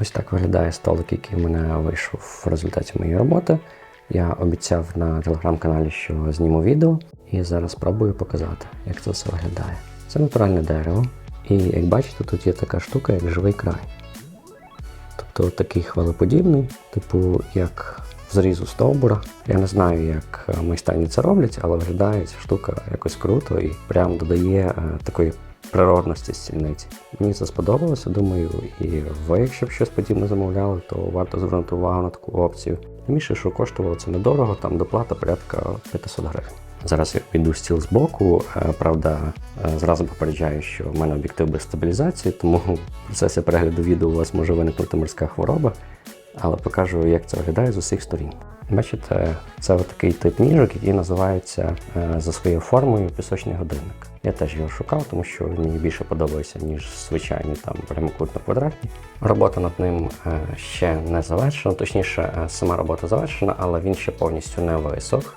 Ось так виглядає столик, який в мене вийшов в результаті моєї роботи. Я обіцяв на телеграм-каналі, що зніму відео, і зараз спробую показати, як це все виглядає. Це натуральне дерево, і як бачите, тут є така штука, як живий край. Тобто такий хвилеподібний, типу як зрізу стовбура. Я не знаю, як е, майстерні це роблять, але виглядає ця штука якось круто і прям додає е, такої природності стільниці. Мені це сподобалося, думаю, і ви, якщо б щось подібне замовляли, то варто звернути увагу на таку опцію. Більше, що коштувало це недорого, там доплата порядка 500 гривень. Зараз я піду стіл з боку. Е, Правда, е, зразу попереджаю, що в мене об'єктив без стабілізації, тому в процесі перегляду відео у вас може виникнути морська хвороба, але покажу, як це виглядає з усіх сторін. Бачите, це такий тип ніжок, який називається е, за своєю формою пісочний годинник. Я теж його шукав, тому що він мені більше подобається, ніж звичайні там прямокутно-квадратні. Робота над ним е, ще не завершена, точніше, е, сама робота завершена, але він ще повністю не висох.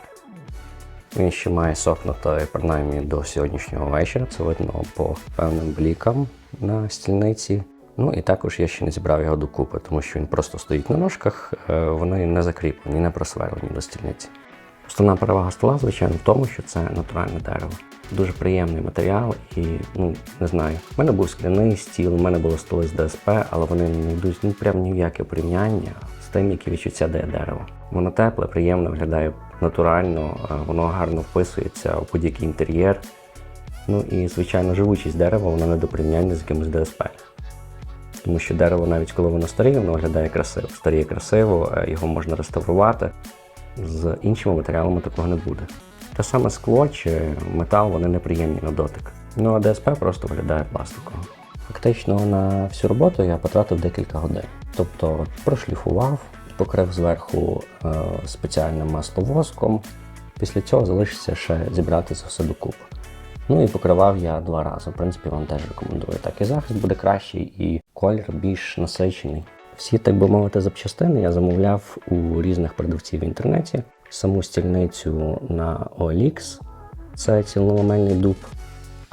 Він ще має сохнути принаймні до сьогоднішнього вечора. Це видно по певним блікам на стільниці. Ну і також я ще не зібрав його докупи, тому що він просто стоїть на ножках, е, вони не закріплені, не просверлені до стільниці. Основна перевага стола, звичайно, в тому, що це натуральне дерево. Дуже приємний матеріал і ну не знаю. У мене був скляний стіл, у мене було столи з ДСП, але вони не йдуть ну, прям ні в яке порівняння з тим, які відчуття дає дерево. Воно тепле, приємно виглядає натурально, е, воно гарно вписується у будь-який інтер'єр. Ну і звичайно, живучість дерева вона не до порівняння з якимось ДСП. Тому що дерево, навіть коли воно старіє, воно виглядає красиво. Старіє красиво, е, його можна реставрувати. З іншими матеріалами такого не буде. Те саме скло чи метал, вони неприємні на дотик. Ну а ДСП просто виглядає пластиково. Фактично на всю роботу я потратив декілька годин. Тобто прошліфував, покрив зверху е, спеціальним масловоском. Після цього залишиться ще зібрати це все докупи. Ну і покривав я два рази. В принципі, вам теж рекомендую. Так і захист буде кращий, і колір більш насичений. Всі, так би мовити, запчастини я замовляв у різних продавців в інтернеті. Саму стільницю на OLX, це цілоламельний дуб.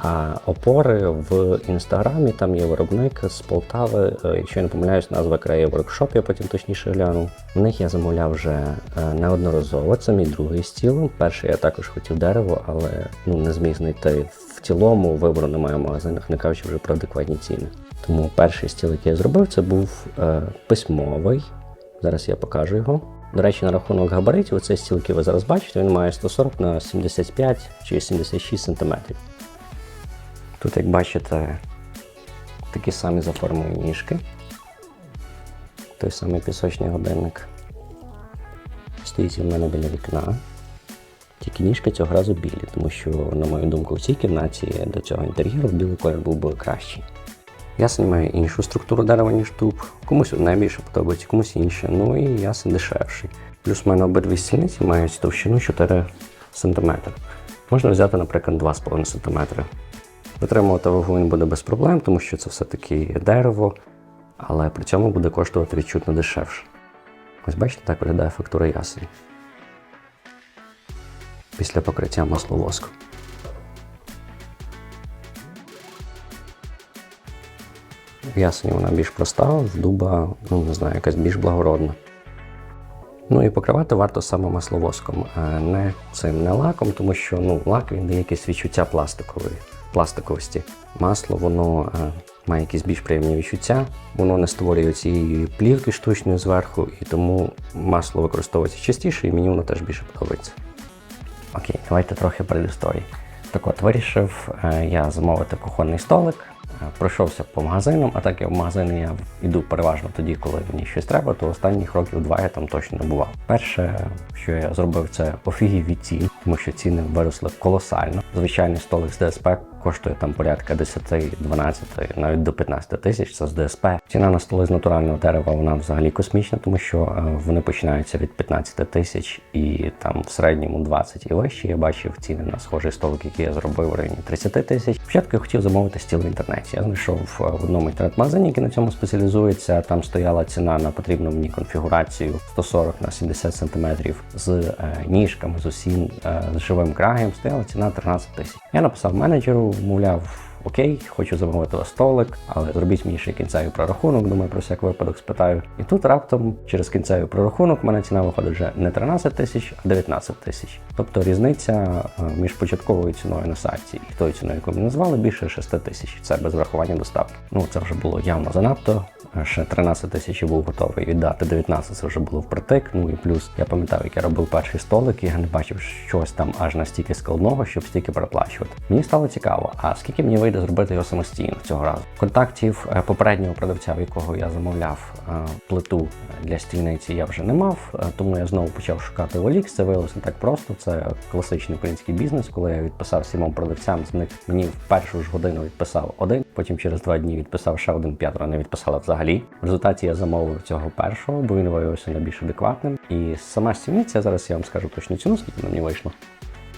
А опори в інстаграмі там є виробник з Полтави. е, Якщо я не помиляюсь, назва крає Workshop, я потім точніше глянув. В них я замовляв вже е, неодноразово. Це мій другий стіл. Перший я також хотів дерево, але ну не зміг знайти в цілому. Вибору немає в магазинах, не кажучи вже про адекватні ціни. Тому перший стіл, який я зробив, це був е, письмовий. Зараз я покажу його. До речі, на рахунок габаритів, цей стіл, який ви зараз бачите, він має 140 на 75 чи 76 см. Тут, як бачите, такі самі за формою ніжки. Той самий пісочний годинник. Стоїть в мене біля вікна. Тільки ніжки цього разу білі, тому що, на мою думку, в цій кімнаті до цього інтер'єру білий колір був би кращий. Ясень має іншу структуру дерева, ніж дуб. Комусь одне більше подобається, комусь інше. Ну і ясень дешевший. Плюс в мене обидві стільниці мають товщину 4 см. Можна взяти, наприклад, 2,5 см. Витримувати він буде без проблем, тому що це все-таки дерево, але при цьому буде коштувати відчутно дешевше. Ось бачите, так виглядає фактура ясені. Після покриття масловоском. В ясені вона більш проста, в дуба, ну не знаю, якась більш благородна. Ну і покривати варто саме масловоском, а не цим не лаком, тому що ну, лак він дає якесь відчуття пластикової, пластиковості. Масло воно е, має якісь більш приємні відчуття, воно не створює цієї плівки штучної зверху, і тому масло використовується частіше, і мені воно теж більше подобається. Окей, давайте трохи предісторії. Так от, вирішив е, я замовити кухонний столик, е, пройшовся по магазинам, а так як в магазини я йду переважно тоді, коли мені щось треба, то останніх років два я там точно не бував. Перше, що я зробив, це офігів від цін, тому що ціни виросли колосально. Звичайний столик з ДСП коштує там порядка 10, 12, навіть до 15 тисяч. Це з ДСП. Ціна на столи з натурального дерева вона взагалі космічна, тому що е, вони починаються від 15 тисяч і там в середньому 20 і вище. Я бачив ціни на схожий столик, який я зробив в районі 30 тисяч. Спочатку я хотів замовити стіл в інтернеті. Я знайшов е, в одному інтернет-магазині, який на цьому спеціалізується. Там стояла ціна на потрібну мені конфігурацію 140 на 70 см з е, ніжками, з усім е, з живим краєм. Стояла ціна 13 тисяч. Я написав менеджеру, mulher окей, хочу замовити столик, але зробіть мені ще кінцевий прорахунок. Думаю, про всяк випадок спитаю. І тут раптом через кінцевий прорахунок в мене ціна виходить вже не 13 тисяч, а 19 тисяч. Тобто різниця е, між початковою ціною на сайті і тою ціною, яку ми назвали, більше 6 тисяч. Це без врахування доставки. Ну це вже було явно занадто. Ще 13 тисяч був готовий віддати, 19 це вже було впритик. Ну і плюс я пам'ятав, як я робив перший столик, і я не бачив щось там аж настільки складного, щоб стільки переплачувати. Мені стало цікаво, а скільки мені вийде зробити його самостійно цього разу. Контактів е, попереднього продавця, в якого я замовляв е, плиту для стільниці, я вже не мав, е, тому я знову почав шукати OLX. Це виявилося не так просто. Це класичний український бізнес. Коли я відписав сімом продавцям, з них мені в першу ж годину відписав один, потім через два дні відписав ще один, п'ятеро не відписали взагалі. В результаті я замовив цього першого, бо він виявився найбільш адекватним. І сама стільниця, зараз я вам скажу точну ціну, скільки мені вийшло.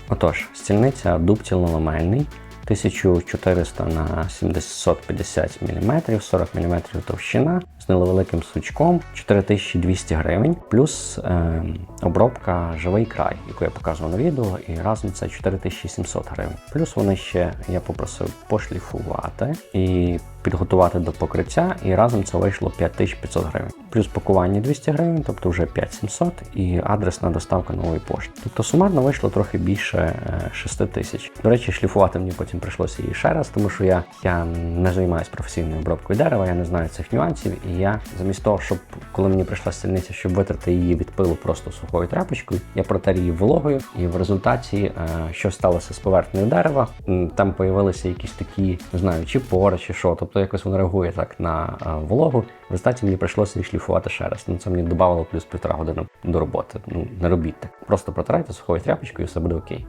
Отож, стільниця дуб цілономельний, 1400 на 750 мм, 40 мм товщина з невеликим сучком, 4200 гривень, плюс е, обробка живий край, яку я показував на відео, і разом це 4700 гривень. Плюс вони ще я попросив пошліфувати і підготувати до покриття, і разом це вийшло 5500 гривень. Плюс пакування 200 гривень, тобто вже 5700 і адресна доставка нової пошти. Тобто сумарно вийшло трохи більше е, 6 тисяч. До речі, шліфувати мені потім прийшлося її ще раз, тому що я, я не займаюся професійною обробкою дерева, я не знаю цих нюансів. І я замість того, щоб коли мені прийшла стільниця, щоб витрати її від пилу просто сухою тряпочкою, я протер її вологою, і в результаті е, що сталося з поверхнею дерева, там появилися якісь такі, не знаю, чи пори, чи що. Тобто якось воно реагує так на е, вологу. В результаті мені прийшлося її шліфувати ще раз. Ну це мені додавало плюс півтора години до роботи. Ну не робіть так. Просто протирайте сухою тряпочкою, і все буде окей.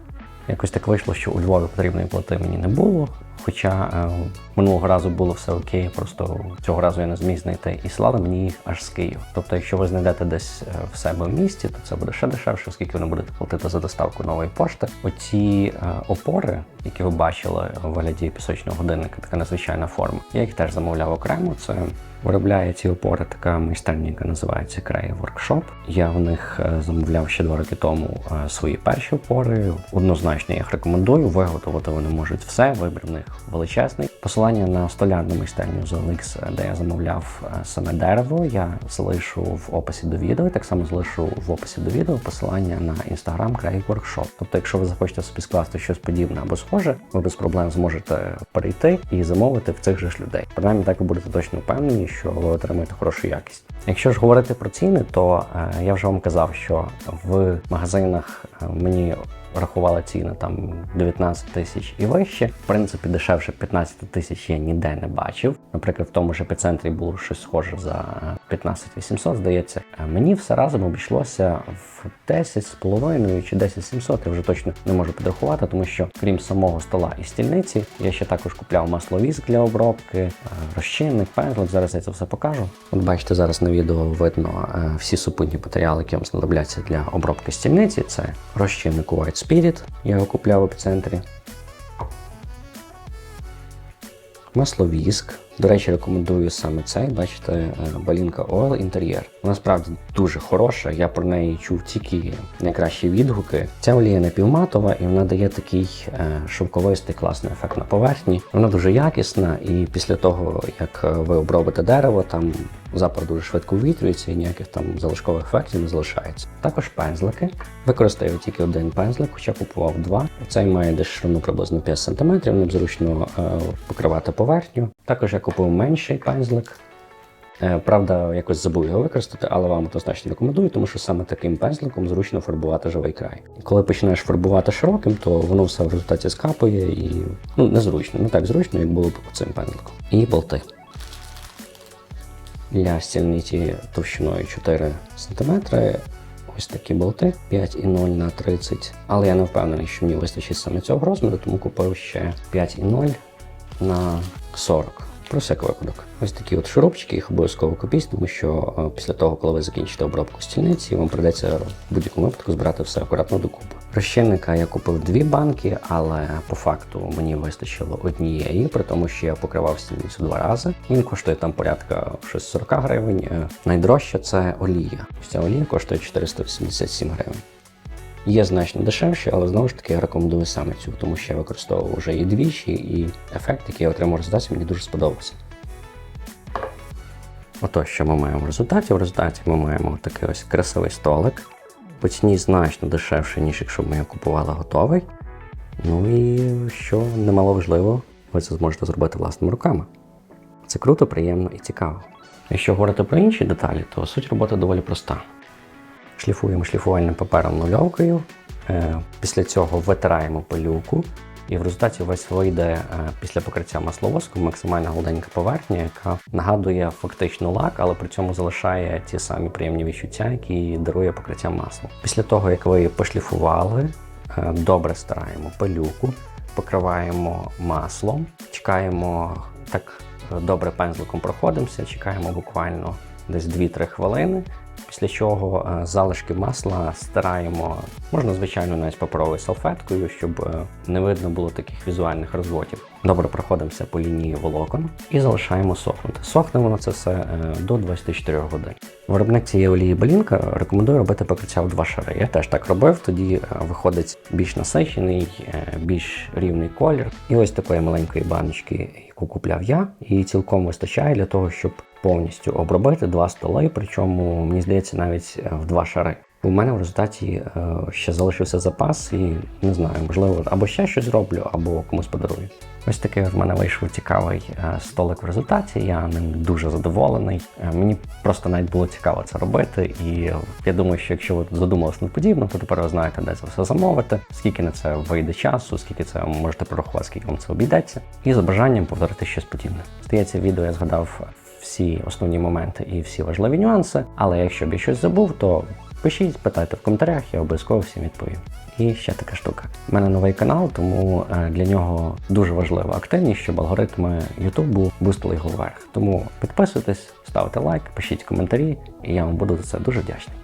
Якось так вийшло, що у Львові потрібної плати мені не було. Хоча е, минулого разу було все окей, просто цього разу я не зміг знайти і слали мені їх аж з Києва. Тобто, якщо ви знайдете десь е, в себе в місті, то це буде ще дешевше, оскільки ви не будете платити за доставку нової пошти. Оці е, опори, які ви бачили у вигляді пісочного годинника, така незвичайна форма. Я їх теж замовляв окремо. Це виробляє ці опори така майстерня, яка називається Крей Workshop. Я в них замовляв ще два роки тому свої перші опори. Однозначно я їх рекомендую. Виготовити вони можуть все. Вибір в них величезний. Посилання на столярну майстерню з OLX, де я замовляв е, саме дерево. Я залишу в описі до відео. Так само залишу в описі до відео посилання на інстаграм Крей Workshop. Тобто, якщо ви захочете собі скласти щось подібне або схоже, ви без проблем зможете перейти і замовити в цих же ж людей. Принаймні так ви будете точно впевнені, що ви отримаєте хорошу якість. Якщо ж говорити про ціни, то е, я вже вам казав, що в магазинах е, мені рахували ціни там 19 тисяч і вище. В принципі, дешевше 15 тисяч я ніде не бачив. Наприклад, в тому ж епіцентрі було щось схоже за 15 800, здається. Е, Мені все разом обійшлося в 10 з половиною чи 10 700, я вже точно не можу підрахувати, тому що крім самого стола і стільниці, я ще також купляв масловіск для обробки, е, розчинник, пензлик. Зараз я це все покажу. От бачите, зараз на відео видно е, всі супутні матеріали, які вам знадобляться для обробки стільниці. Це розчинник White Spirit, я його купляв в епіцентрі. Масловіск. До речі, рекомендую саме цей. Бачите, е, балінка Oil інтер'єр. Вона справді дуже хороша. Я про неї чув тільки найкращі відгуки. Ця олія напівматова і вона дає такий е, шовковистий класний ефект на поверхні. Вона дуже якісна, і після того, як е, ви обробите дерево, там запах дуже швидко увітрюється і ніяких там залишкових ефектів не залишається. Також пензлики. Використаю тільки один пензлик, хоча купував два. Цей має десь ширину приблизно 5 см, ним зручно е, покривати поверхню. Також я купив менший пензлик. Е, Правда, якось забув його використати, але вам однозначно рекомендую, тому що саме таким пензликом зручно фарбувати живий край. Коли починаєш фарбувати широким, то воно все в результаті скапує і ну незручно, не так зручно, як було б цим пензликом. І болти. Для стільниці товщиною 4 см. Ось такі болти 5,0 на 30. Але я не впевнений, що мені вистачить саме цього розміру, тому купив ще 5,0 на 40. Про всяк випадок. Ось такі от шурупчики, їх обов'язково купіть, тому що е, після того, коли ви закінчите обробку стільниці, вам прийдеться в будь-якому випадку збирати все акуратно докупи. Розчинника я купив дві банки, але по факту мені вистачило однієї, при тому, що я покривав стільницю два рази. Він коштує там порядка щось 40 гривень. Е, Найдорожче це олія. Ось ця олія коштує 487 гривень. Є значно дешевші, але знову ж таки я рекомендую саме цю, тому що я використовував вже її двічі, і ефект, який я отримав в мені дуже сподобався. Отож, що ми маємо в результаті? В результаті ми маємо такий ось красивий столик. По ціні значно дешевше, ніж якщо б ми його купували готовий. Ну і що немало важливо, ви це зможете зробити власними руками. Це круто, приємно і цікаво. Якщо говорити про інші деталі, то суть роботи доволі проста. Шліфуємо шліфувальним папером нульовкою, е, після цього витираємо пилюку, і в результаті вас вийде е, після покриття масловоском максимально гладенька поверхня, яка нагадує фактично лак, але при цьому залишає ті самі приємні відчуття, які дарує покриття маслом. Після того, як ви пошліфували, е, добре стираємо пилюку, покриваємо маслом, чекаємо так добре пензликом проходимося, чекаємо буквально десь 2-3 хвилини. Після чого е, залишки масла стираємо, можна звичайно навіть паперовою салфеткою, щоб е, не видно було таких візуальних розводів. Добре проходимося по лінії волокон і залишаємо сохнути. Сохне воно це все е, до 24 годин. Виробник цієї олії Белінка рекомендує робити покриття в два шари. Я теж так робив, тоді е, виходить більш насичений, е, більш рівний колір. І ось такої маленької баночки, яку купляв я, і цілком вистачає для того, щоб повністю обробити два столи, причому мені здається навіть в два шари. У мене в результаті е, ще залишився запас, і не знаю, можливо, або ще щось зроблю, або комусь подарую. Ось такий в мене вийшов цікавий е, столик в результаті. Я ним дуже задоволений. Е, Мені просто навіть було цікаво це робити. І я думаю, що якщо ви задумалися над подібним, то тепер ви знаєте, де це все замовити, скільки на це вийде часу, скільки це можете прорахувати, скільки вам це обійдеться, і за бажанням повторити щось подібне. Здається, відео я згадав всі основні моменти і всі важливі нюанси. Але якщо б я щось забув, то пишіть, питайте в коментарях, я обов'язково всім відповім. І ще така штука. У мене новий канал, тому е, для нього дуже важлива активність, щоб алгоритми Ютубу бустили його вверх. Тому підписуйтесь, ставте лайк, пишіть коментарі, і я вам буду за це дуже вдячний.